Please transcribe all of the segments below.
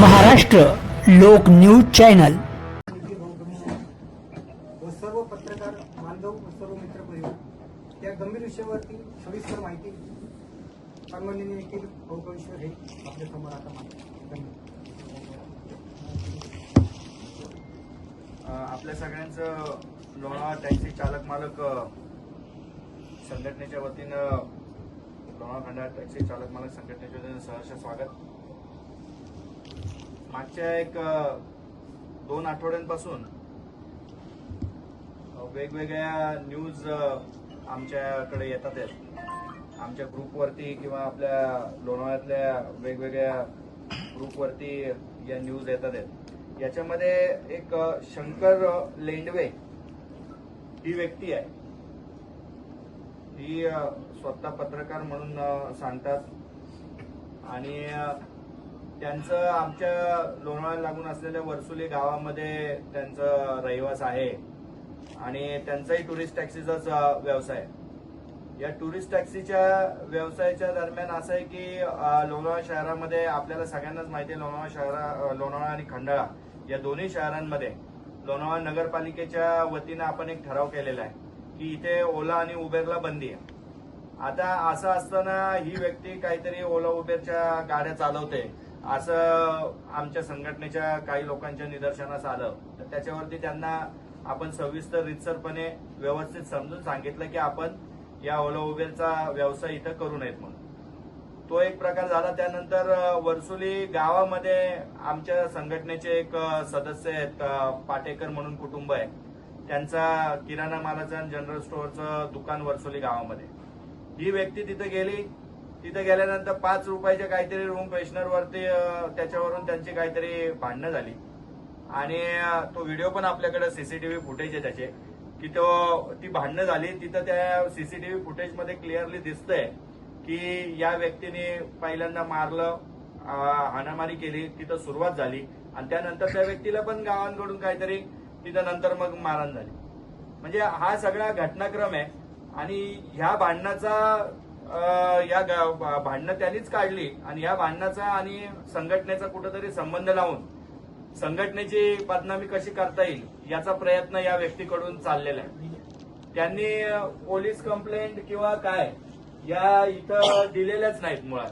महाराष्ट्र लोक news channel. सर्व पत्रकार बांधव सर्व मित्र परिवार या गंभीर विषयावरती सविस्तर माहिती सन्माननीय निखिल भोगेश्वर हे आपल्यासमोर आता आपल्या सगळ्यांचं लोणावळा टॅक्सी चालक मालक संघटनेच्या वतीनं लोणावळा खंडाळा टॅक्सी चालक मालक संघटनेच्या वतीनं सहर्ष स्वागत. मागच्या एक दोन आठवड्यांपासून वेगवेगळ्या न्यूज आमच्याकडे येतात आहेत. आमच्या ग्रुपवरती किंवा आपल्या लोणावळ्यातल्या वेगवेगळ्या ग्रुपवरती या न्यूज येतात आहेत. याच्यामध्ये एक शंकर लेंडवे ही व्यक्ती आहे. ही स्वतः पत्रकार म्हणून सांगतात. आणि त्यांचं आमच्या लोणावळ्याला लागून असलेल्या वरसुली गावामध्ये त्यांचं रहिवास आहे. आणि त्यांचाही टुरिस्ट टॅक्सीचाच व्यवसाय या टुरिस्ट टॅक्सीच्या व्यवसायाच्या दरम्यान असं आहे की लोणावळा शहरामध्ये आपल्याला सगळ्यांनाच माहिती आहे लोणावळा शहरा लोणावळा आणि खंडाळा या दोन्ही शहरांमध्ये लोणावळा नगरपालिकेच्या वतीनं आपण एक ठराव केलेला आहे की इथे ओला आणि उबेरला बंदी आहे. आता असं असताना ही व्यक्ती काहीतरी ओला उबेरच्या गाड्या चालवते. असं आमच्या संघटनेच्या काही लोकांच्या निदर्शनास आलं तर त्याच्यावरती त्यांना आपण सविस्तर रितसरपणे व्यवस्थित समजून सांगितलं की आपण या ओला उबेरचा व्यवसाय इथं करू नयेत म्हणून. तो एक प्रकार झाला. त्यानंतर वर्सुली गावामध्ये आमच्या संघटनेचे एक सदस्य आहेत पाटेकर म्हणून कुटुंब आहे. त्यांचा किराणा मालाचं आणि जनरल स्टोअरचं दुकान वरसुली गावामध्ये. ही व्यक्ती तिथे गेली. तिथे गेल्यानंतर पाच रुपयाच्या काहीतरी रूम फ्रेशनरवरती त्याच्यावरून त्यांची काहीतरी भांडणं झाली. आणि तो व्हिडिओ पण आपल्याकडे सीसीटीव्ही फुटेज आहे त्याचे की तो ती भांडणं झाली. तिथं त्या सीसीटीव्ही फुटेजमध्ये क्लिअरली दिसतंय की या व्यक्तीने पहिल्यांदा मारलं हाणामारी केली तिथं सुरुवात झाली. आणि त्यानंतर त्या व्यक्तीला पण गावांकडून काहीतरी तिथं नंतर मग मारण झाली. म्हणजे हा सगळा घटनाक्रम आहे. आणि ह्या भांडणाचा या भांडणं त्यांनीच काढली आणि या भांडणाचा आणि संघटनेचा कुठेतरी संबंध लावून संघटनेची बदनामी कशी करता येईल याचा प्रयत्न या व्यक्तीकडून चाललेला आहे. त्यांनी पोलीस कंप्लेंट किंवा काय या इथं दिलेल्याच नाहीत मुळात.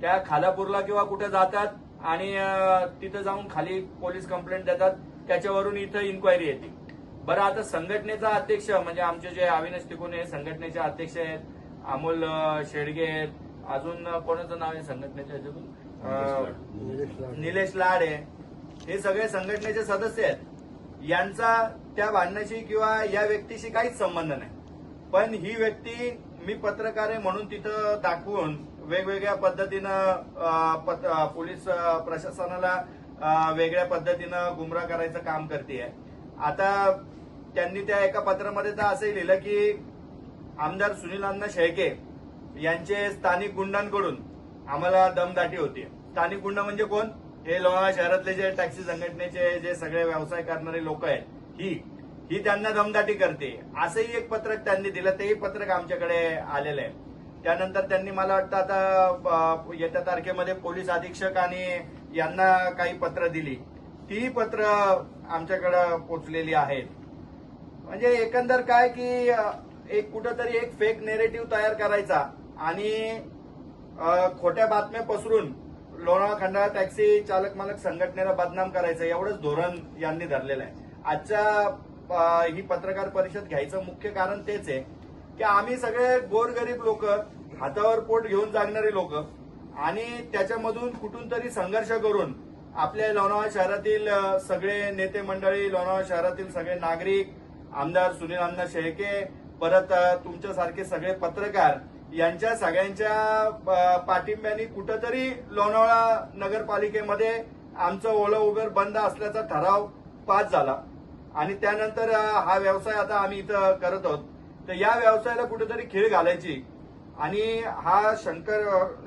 त्या खालापूरला किंवा कुठे जातात आणि तिथं जाऊन खाली पोलीस कंप्लेंट देतात त्याच्यावरून इथं इन्क्वायरी येते. बरं आता संघटनेचा अध्यक्ष म्हणजे आमचे जे अविनाश तिकोने संघटनेचे अध्यक्ष आहेत अमोल शेडगे आहेत अजून कोणाचं नाव आहे संघटनेच्या ह्याच्यातून? निलेश लाड. आहे. हे सगळे संघटनेचे सदस्य आहेत. यांचा त्या भांडणाशी किंवा या व्यक्तीशी काहीच संबंध नाही. पण ही व्यक्ती मी पत्रकार आहे म्हणून तिथं दाखवून वेगवेगळ्या पद्धतीनं पोलीस प्रशासनाला वेगळ्या पद्धतीनं गुमराह करायचं काम करते आता त्यांनी त्या एका पत्रामध्ये तर असंही लिहिलं की आमदार सुनील अण्णा शेळके यांचे स्थानिक गुंडांकडून आम्हाला दमदाटी होती स्थानिक गुंड म्हणजे कोण? हे लोणावळा शहरातले जे टॅक्सी संघटनेचे जे सगळे व्यवसाय करणारे लोक आहेत ही. ही त्यांना दमदाटी करते. असंही एक पत्रक त्यांनी दिलं तेही पत्रक आमच्याकडे आलेलं आहे. त्यानंतर त्यांनी मला वाटतं आता येत्या तारखेमध्ये पोलीस अधीक्षक आणि यांना काही पत्र दिली. ती पत्र आमच्याकडे पोचलेली आहेत. म्हणजे एकंदर काय की एक कुठंतरी एक फेक नेरेटिव्ह तयार करायचा. आणि खोट्या बातम्या पसरून लोणावळा खंडाळा टॅक्सी चालक मालक संघटनेला बदनाम करायचं एवढंच धोरण यांनी धरलेलं आहे. आजच्या ही पत्रकार परिषद घ्यायचं मुख्य कारण तेच आहे की आम्ही सगळे गोरगरीब लोक हातावर पोट घेऊन जागणारे लोक आणि त्याच्यामधून कुठून तरी संघर्ष करून आपल्या लोणावळा शहरातील सगळे नेते मंडळी लोणावळा शहरातील सगळे नागरिक आमदार सुनील अण्णा शेळके परत तुमच्यासारखे सगळे पत्रकार यांच्या सगळ्यांच्या पाठिंब्याने कुठंतरी लोणावळा नगरपालिकेमध्ये आमचं ओला उबेर बंद असल्याचा ठराव पास झाला. आणि त्यानंतर हा व्यवसाय आता आम्ही इथं करत आहोत. तर या व्यवसायाला कुठेतरी खीळ घालायची. आणि हा शंकर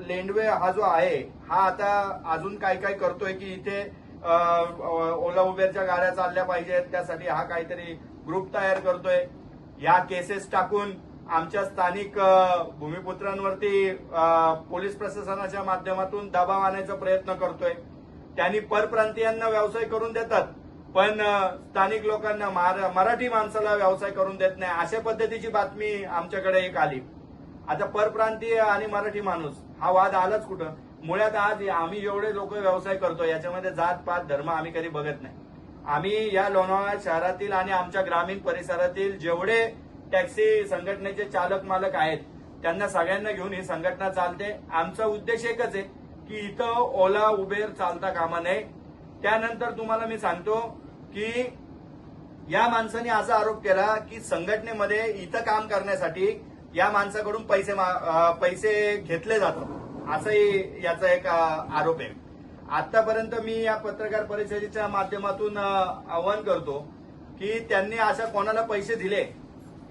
लेंडवे हा जो आहे हा आता अजून काय काय करतोय की इथे ओला उबेरच्या गाड्या चालल्या पाहिजेत. त्यासाठी हा काहीतरी ग्रुप तयार करतोय. या केसेस टाकून आमच्या स्थानिक भूमिपुत्रांवरती पोलीस प्रशासनाच्या माध्यमातून दबाव आणायचा प्रयत्न करतोय. त्यांनी परप्रांतीयांना व्यवसाय करून देतात पण स्थानिक लोकांना मार- मराठी माणसाला व्यवसाय करून देत नाही. अशा पद्धतीची बातमी आमच्याकडे एक आली. आता परप्रांतीय आणि मराठी माणूस हा वाद आलाच कुठं? मुळात आज आम्ही जेवढे लोक व्यवसाय करतो याच्यामध्ये जात पात धर्म आम्ही कधी बघत नाही. आम्ही या लोणावळा शहरातील आणि आमच्या ग्रामीण परिसरातील जेवढे टॅक्सी संघटनेचे चालक मालक आहेत त्यांना सगळ्यांना घेऊन ही संघटना चालते. आमचा उद्देश एकच आहे की इथं ओला उबेर चालता कामा नये. त्यानंतर तुम्हाला मी सांगतो की या माणसाने असा आरोप केला की संघटनेमध्ये इथं काम करण्यासाठी या माणसाकडून पैसे मा- पैसे घेतले जातात. असंही याचा एक आरोप आहे. आतापर्यंत मी या पत्रकार परिषदेच्या माध्यमातून आवाहन करतो की त्यांनी अशा कोणाला पैसे दिले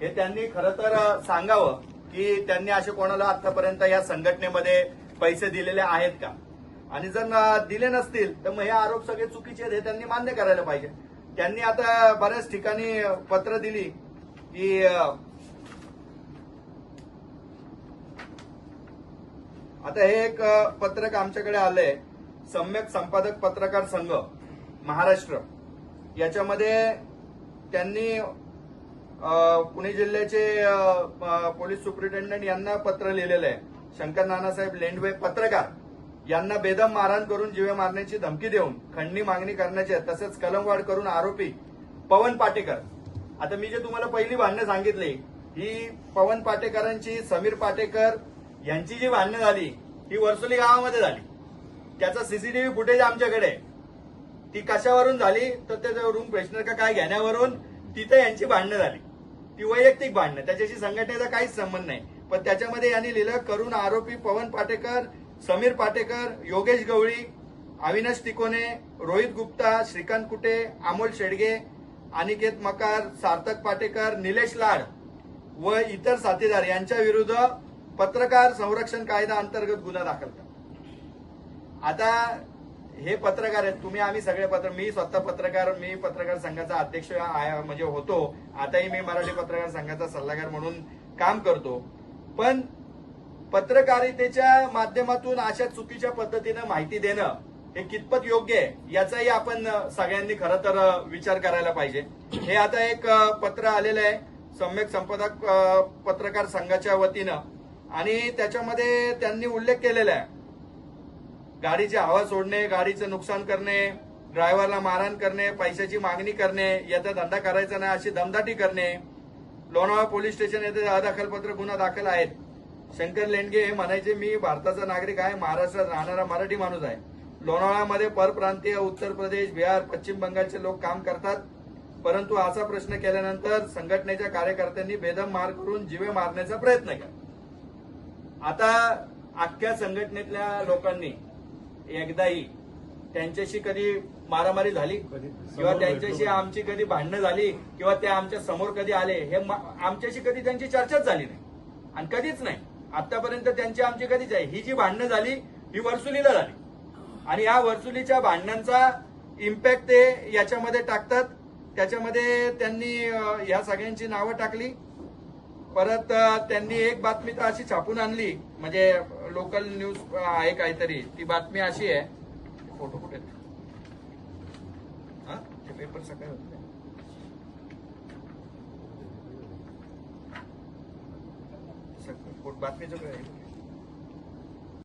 हे त्यांनी खरं तर सांगावं की त्यांनी असे कोणाला आतापर्यंत या संघटनेमध्ये पैसे दिलेले आहेत का? आणि जर दिले नसतील तर मग हे आरोप सगळे चुकीचे आहेत हे त्यांनी मान्य करायला पाहिजे. त्यांनी आता बऱ्याच ठिकाणी पत्र दिली की आता हे एक पत्रक आमच्याकडे आलंय. सम्यक संपादक पत्रकार संघ महाराष्ट्र. याच्यामध्ये त्यांनी पुणे जिल्ह्याचे पोलीस सुप्रिटेंडंट यांना पत्र लिहिलेलं आहे. शंकर नानासाहेब लेंडवे पत्रकार यांना बेदम मारहाण करून जीवे मारण्याची धमकी देऊन खंडणी मागणी करण्याचे तसेच कलमवाढ करून आरोपी पवन पाटेकर. आता मी जे तुम्हाला पहिली भांडणं सांगितली ही पवन पाटेकरांची समीर पाटेकर यांची जी भांडणं झाली ही वर्सोली गावामध्ये झाली. त्याचा सीसीटीव्ही फुटेज आमच्याकडे ती कशावरून झाली? तर ते रूम फ्रेशनर का काय घेण्यावरून तिथं यांची भांडणं झाली. ती वैयक्तिक भांडणं. त्याच्याशी संघटनेचा काहीच संबंध नाही. पण त्याच्यामध्ये यांनी लिहिलं करून आरोपी पवन पाटेकर समीर पाटेकर योगेश गवळी अविनाश तिकोने रोहित गुप्ता श्रीकांत कुटे अमोल शेडगे अनिकेत मकार सार्थक पाटेकर निलेश लाड व इतर साथीदार यांच्या विरुद्ध पत्रकार संरक्षण कायदा अंतर्गत गुन्हा दाखल करा आता हे पत्रकार आहेत तुम्ही आम्ही सगळे पत्र मी स्वतः पत्रकार मी पत्रकार संघाचा अध्यक्ष म्हणजे होतो. आताही मी मराठी पत्रकार संघाचा सल्लागार म्हणून काम करतो. पण पत्रकारितेच्या माध्यमातून अशा चुकीच्या पद्धतीनं माहिती देणं हे कितपत योग्य आहे याचाही आपण सगळ्यांनी खरं तर विचार करायला पाहिजे. हे आता एक पत्र आलेलं आहे सम्यक संपादक पत्रकार संघाच्या वतीनं. आणि त्याच्यामध्ये त्यांनी उल्लेख केलेला आहे गाडीची हवा सोडणे गाडीचं नुकसान करणे ड्रायव्हरला मारहाण करणे पैशाची मागणी करणे याचा धंदा करायचा नाही अशी दमदाटी करणे. लोणावळा पोलीस स्टेशन येथे अदाखलपत्र गुन्हा दाखल आहेत. शंकर लेंडगे हे म्हणायचे मी भारताचा नागरिक आहे महाराष्ट्रात राहणारा मराठी माणूस आहे. लोणावळ्यामध्ये परप्रांतीय उत्तर प्रदेश बिहार पश्चिम बंगालचे लोक काम करतात. परंतु असा प्रश्न केल्यानंतर संघटनेच्या कार्यकर्त्यांनी बेदम मार करून जीवे मारण्याचा प्रयत्न केला. आता अख्ख्या संघटनेतल्या लोकांनी एकदाही त्यांच्याशी कधी मारामारी झाली? किंवा त्यांच्याशी आमची कधी भांडणं झाली? किंवा ते आमच्यासमोर कधी आले? हे आमच्याशी कधी त्यांची चर्चाच झाली नाही. आणि कधीच नाही. आतापर्यंत त्यांची आमची कधीच आहे. ही जी भांडणं झाली ही वर्सुलीला झाली. आणि या वर्सुलीच्या भांडणांचा इम्पॅक्ट ते याच्यामध्ये टाकतात. त्याच्यामध्ये त्यांनी ह्या सगळ्यांची नावं टाकली. परत त्यांनी एक बातमी तर अशी छापून आणली. म्हणजे लोकल न्यूज आहे काहीतरी. ती बातमी अशी आहे. फोटो कुठे ते पेपर सकाळी होते. सक- फोट- बातमीचं आहे?